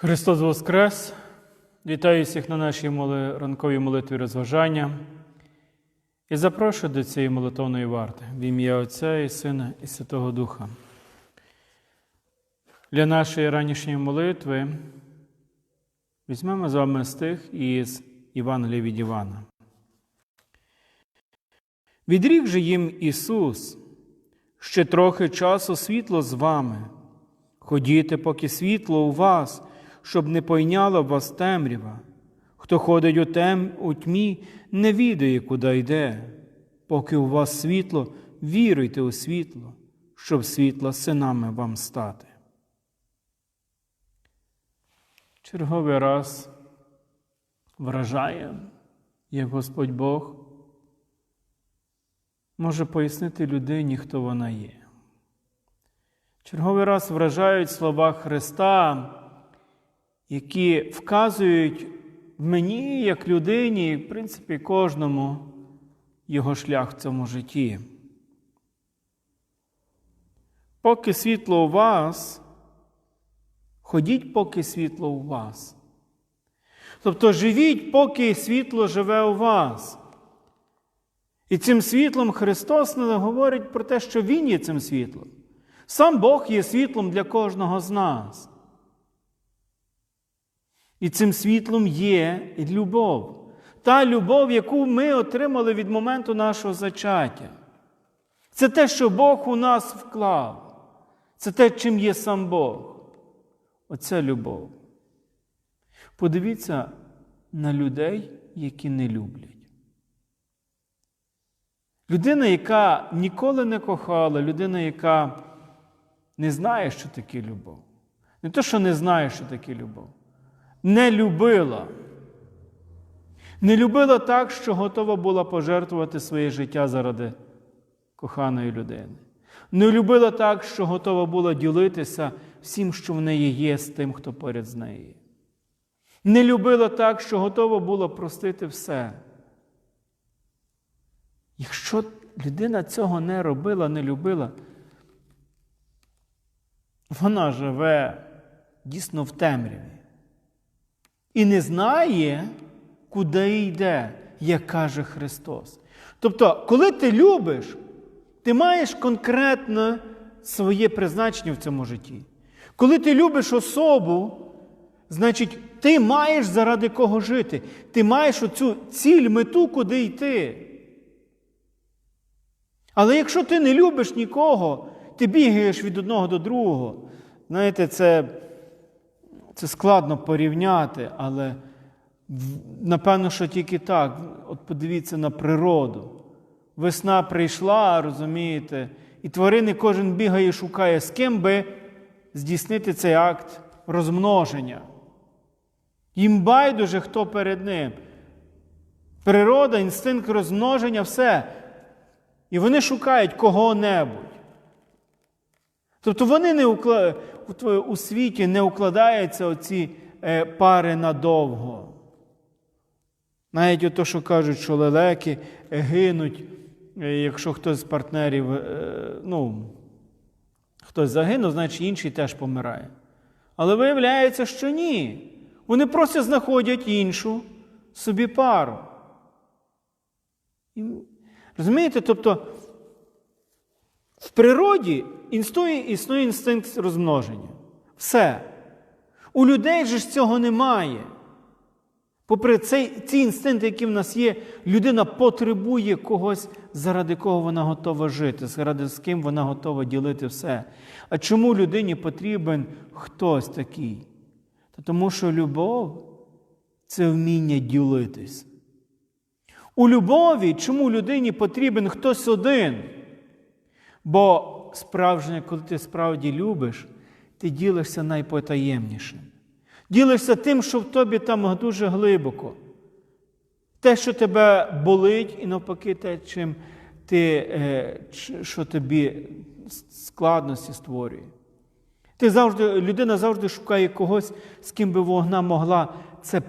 Христос Воскрес! Вітаю всіх на нашій моли... ранковій молитві розважання і запрошую до цієї молитовної варти в ім'я Отця і Сина і Святого Духа. Для нашої ранішньої молитви візьмемо з вами стих із Євангелія від Івана. Відрік же їм Ісус, ще трохи часу світло з вами. Ходіте, поки світло у вас, щоб не пойняла вас темрява. Хто ходить у, тем, у тьмі, не відає, куди йде. Поки у вас світло, віруйте у світло, щоб світла синами вам стати. Черговий раз вражає, як Господь Бог може пояснити людині, хто вона є. Черговий раз вражають слова Христа, які вказують мені, як людині, і, в принципі, кожному його шлях в цьому житті. Поки світло у вас, ходіть, поки світло у вас. Тобто живіть, поки світло живе у вас. І цим світлом Христос не говорить про те, що Він є цим світлом. Сам Бог є світлом для кожного з нас. І цим світлом є любов. Та любов, яку ми отримали від моменту нашого зачаття. Це те, що Бог у нас вклав. Це те, чим є сам Бог. Оце любов. Подивіться на людей, які не люблять. Людина, яка ніколи не кохала, людина, яка не знає, що таке любов. Не те, що не знає, що таке любов. Не любила. Не любила так, що готова була пожертвувати своє життя заради коханої людини. Не любила так, що готова була ділитися всім, що в неї є, з тим, хто поряд з нею. Не любила так, що готова була простити все. Якщо людина цього не робила, не любила, вона живе дійсно в темряві і не знає, куди йде, як каже Христос. Тобто, коли ти любиш, ти маєш конкретне своє призначення в цьому житті. Коли ти любиш особу, значить, ти маєш заради кого жити. Ти маєш оцю ціль, мету, куди йти. Але якщо ти не любиш нікого, ти бігаєш від одного до другого. Знаєте, це, це складно порівняти, але напевно, що тільки так. От подивіться на природу. Весна прийшла, розумієте, і тварини кожен бігає шукає, з ким би здійснити цей акт розмноження. Їм байдуже, хто перед ним. Природа, інстинкт розмноження, все. І вони шукають кого-небудь. Тобто вони не укла... у світі не укладаються оці е, пари надовго. Навіть ото, що кажуть, що лелеки гинуть, е, якщо хтось з партнерів, е, ну, хтось загинув, значить інший теж помирає. Але виявляється, що ні. Вони просто знаходять іншу собі пару. Розумієте? Тобто в природі існує, існує інстинкт розмноження. Все. У людей же ж цього немає. Попри цей, ці інстинкти, які в нас є, людина потребує когось, заради кого вона готова жити, заради з ким вона готова ділити все. А чому людині потрібен хтось такий? Та тому що любов це вміння ділитись. У любові, чому людині потрібен хтось один? Бо справжнє, коли ти справді любиш, ти ділишся найпотаємнішим. Ділишся тим, що в тобі там дуже глибоко. Те, що тебе болить, і навпаки, те, чим ти, е, що тобі складності створює. Ти завжди, Людина завжди шукає когось, з ким би вона могла це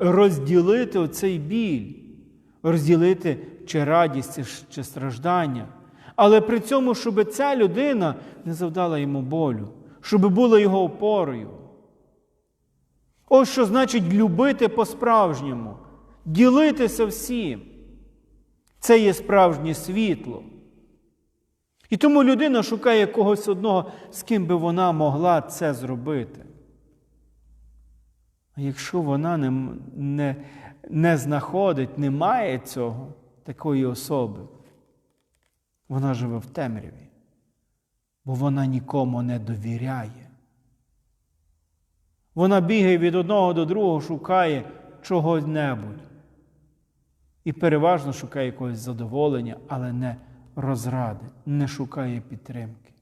розділити оцей біль розділити чи радість, чи страждання. Але при цьому, щоб ця людина не завдала йому болю, щоб була його опорою. Ось що значить любити по-справжньому, ділитися всім. Це є справжнє світло. І тому людина шукає когось одного, з ким би вона могла це зробити. А якщо вона не, не, не знаходить, не має цього, такої особи, вона живе в темряві, бо вона нікому не довіряє. Вона бігає від одного до другого, шукає чого-небудь. І переважно шукає якогось задоволення, але не розради, не шукає підтримки.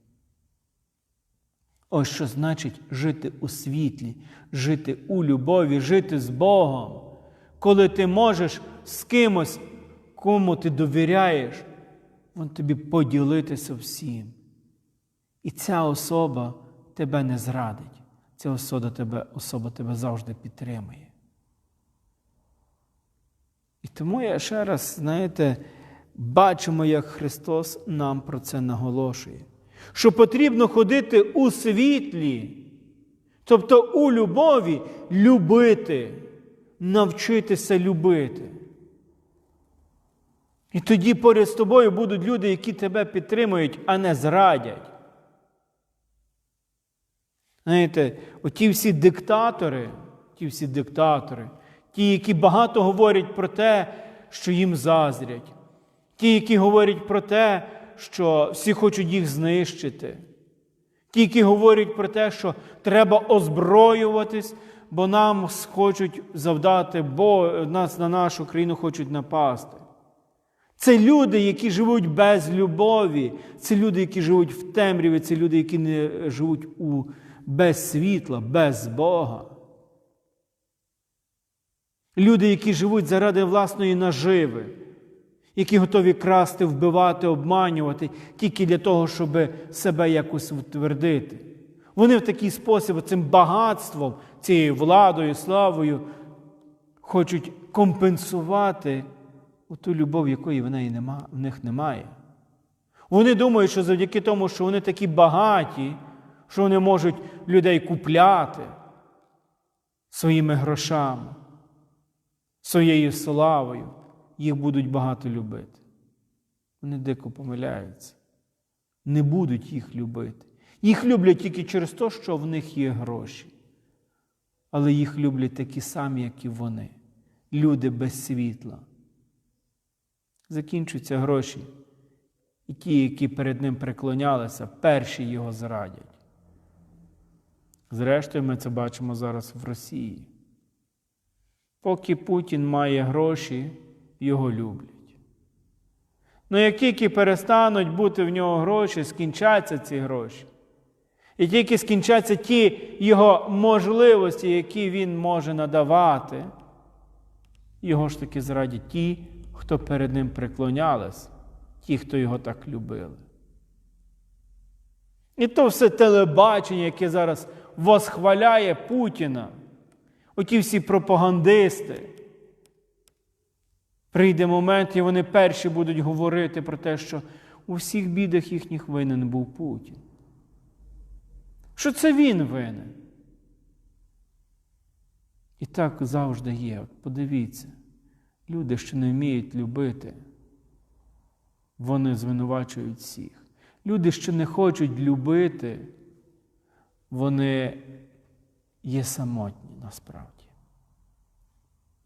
Ось що значить жити у світлі, жити у любові, жити з Богом, коли ти можеш з кимось, кому ти довіряєш, він тобі поділитися всім. І ця особа тебе не зрадить. Ця особа тебе, особа тебе завжди підтримує. І тому я ще раз, знаєте, бачимо, як Христос нам про це наголошує. Що потрібно ходити у світлі, тобто у любові любити, навчитися любити. І тоді поряд з тобою будуть люди, які тебе підтримують, а не зрадять. Знаєте, оті всі диктатори, ті всі диктатори, ті, які багато говорять про те, що їм заздрять, ті, які говорять про те, що всі хочуть їх знищити, ті, які говорять про те, що треба озброюватись, бо нам хочуть завдати, бо нас на нашу країну хочуть напасти. Це люди, які живуть без любові, це люди, які живуть в темряві, це люди, які не живуть у, без світла, без Бога. Люди, які живуть заради власної наживи, які готові красти, вбивати, обманювати тільки для того, щоб себе якось утвердити. Вони в такий спосіб, цим багатством, цією владою, славою, хочуть компенсувати ту любов, якої в, неї нема, в них немає. Вони думають, що завдяки тому, що вони такі багаті, що вони можуть людей купляти своїми грошами, своєю славою, їх будуть багато любити. Вони дико помиляються. Не будуть їх любити. Їх люблять тільки через те, що в них є гроші. Але їх люблять такі самі, як і вони. Люди без світла. Закінчуються гроші. І ті, які перед ним преклонялися, перші його зрадять. Зрештою, ми це бачимо зараз в Росії. Поки Путін має гроші, його люблять. Ну як тільки перестануть бути в нього гроші, скінчаться ці гроші. І тільки скінчаться ті його можливості, які він може надавати, його ж таки зрадять ті, хто перед ним преклонялись, ті, хто його так любили. І то все телебачення, яке зараз восхваляє Путіна, оті всі пропагандисти. Прийде момент, і вони перші будуть говорити про те, що у всіх бідах їхніх винен був Путін. Що це він винен? І так завжди є. Подивіться, люди, що не вміють любити, вони звинувачують всіх. Люди, що не хочуть любити, вони є самотні насправді.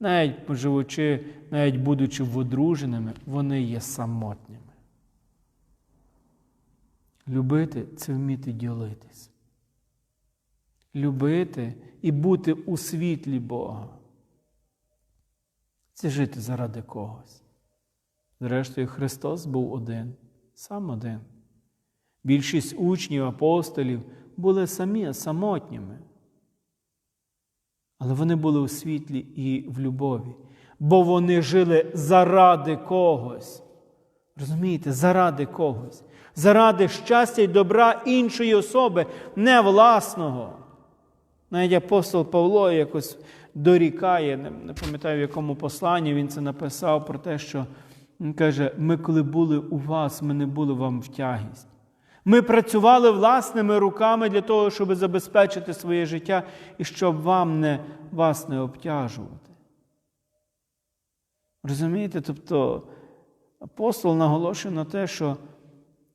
Навіть поживучи, навіть будучи одруженими, вони є самотніми. Любити це вміти ділитись. Любити і бути у світлі Бога. Це жити заради когось. Зрештою, Христос був один, сам один. Більшість учнів, апостолів були самі самотніми. Але вони були у світлі і в любові, бо вони жили заради когось. Розумієте, заради когось, заради щастя й добра іншої особи, не власного. Навіть апостол Павло якось дорікає, не пам'ятаю, в якому посланні він це написав про те, що він каже: ми, коли були у вас, ми не були вам в тягість. Ми працювали власними руками для того, щоб забезпечити своє життя і щоб вам не, вас не обтяжувати. Розумієте? Тобто апостол наголошує на те, що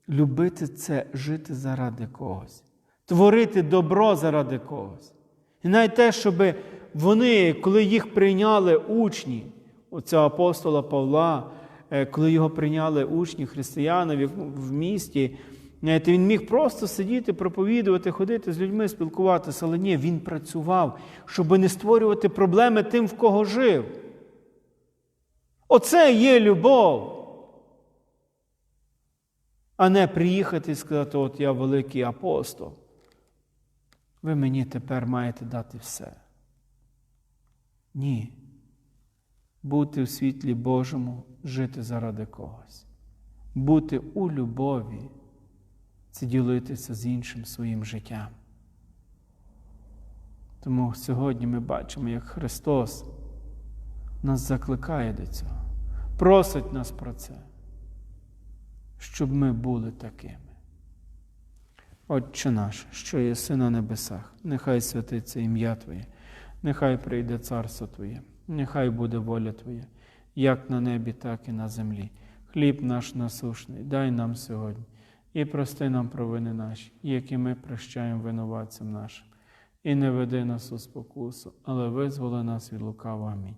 любити це жити заради когось, творити добро заради когось. І навіть те, щоб вони, коли їх прийняли учні, оцього апостола Павла, е, коли його прийняли учні християни в місті, знаєте, він міг просто сидіти, проповідувати, ходити з людьми, спілкуватися, але ні, він працював, щоб не створювати проблеми тим, в кого жив. Оце є любов. А не приїхати і сказати, от я великий апостол. Ви мені тепер маєте дати все. Ні. Бути в світлі Божому, жити заради когось. Бути у любові це ділитися з іншим своїм життям. Тому сьогодні ми бачимо, як Христос нас закликає до цього, просить нас про це, щоб ми були такими. Отче наш, що єси на небесах, нехай святиться ім'я Твоє, нехай прийде царство Твоє, нехай буде воля Твоя, як на небі, так і на землі. Хліб наш насушний, дай нам сьогодні і прости нам провини наші, які ми прощаємо винуватцям нашим. І не веди нас у спокусу, але визволи нас від лукавого. Амінь.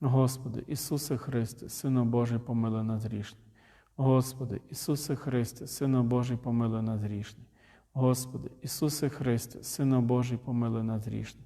Господи, Ісусе Христе, Сину Божий, помилуй нас грішний. Господи, Ісусе Христе, Сину Божий, помилуй нас грішний. Господи, Ісусе Христе, Сину Божий, помилуй нас грішний.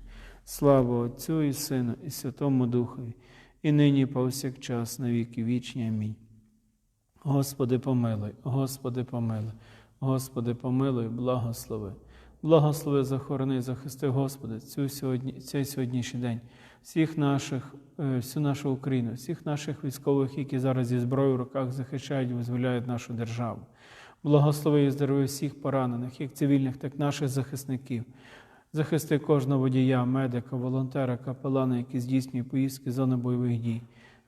Слава Отцю і Сину, і Святому Духові, і нині повсякчас, на віки вічні. Амінь. Господи, помилуй, Господи, помилуй, Господи, помилуй, благослови. Благослови, захорони, захисти, Господи, цю сьогодні, цей сьогоднішній день, всіх наших, е, всю нашу Україну, всіх наших військових, які зараз зі зброєю в руках захищають і визволяють нашу державу. Благослови і здоров'я всіх поранених, як цивільних, так і наших захисників. Захисти кожного водія, медика, волонтера, капелана, які здійснюють поїздки з зони бойових дій,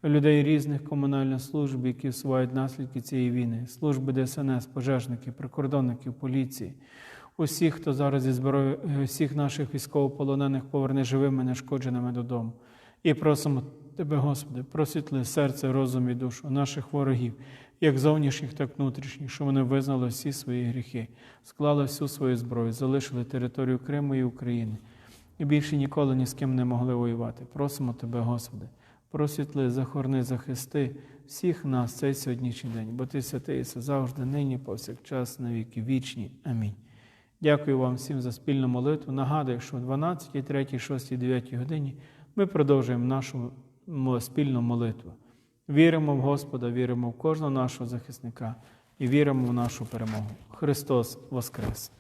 людей різних комунальних служб, які всувають наслідки цієї війни, служби ДСНС, пожежники, прикордонників, поліції, усіх, хто зараз зі зброєю, е, всіх наших військовополонених поверне живими, нешкодженими додому. І просимо Тебе, Господи, просвітли серце, розум і душу наших ворогів, як зовнішніх, так внутрішніх, що вони визнали всі свої гріхи, склали всю свою зброю, залишили територію Криму і України і більше ніколи ні з ким не могли воювати. Просимо Тебе, Господи, просвітли, захорни, захисти всіх нас цей сьогоднішній день, бо Ти святий і завжди, нині, повсякчас, на віки вічні. Амінь. Дякую вам всім за спільну молитву. Нагадую, що о 12, 3, 6, 9 годині ми продовжуємо нашу спільну молитву. Віримо в Господа, віримо в кожного нашого захисника і віримо в нашу перемогу. Христос Воскрес!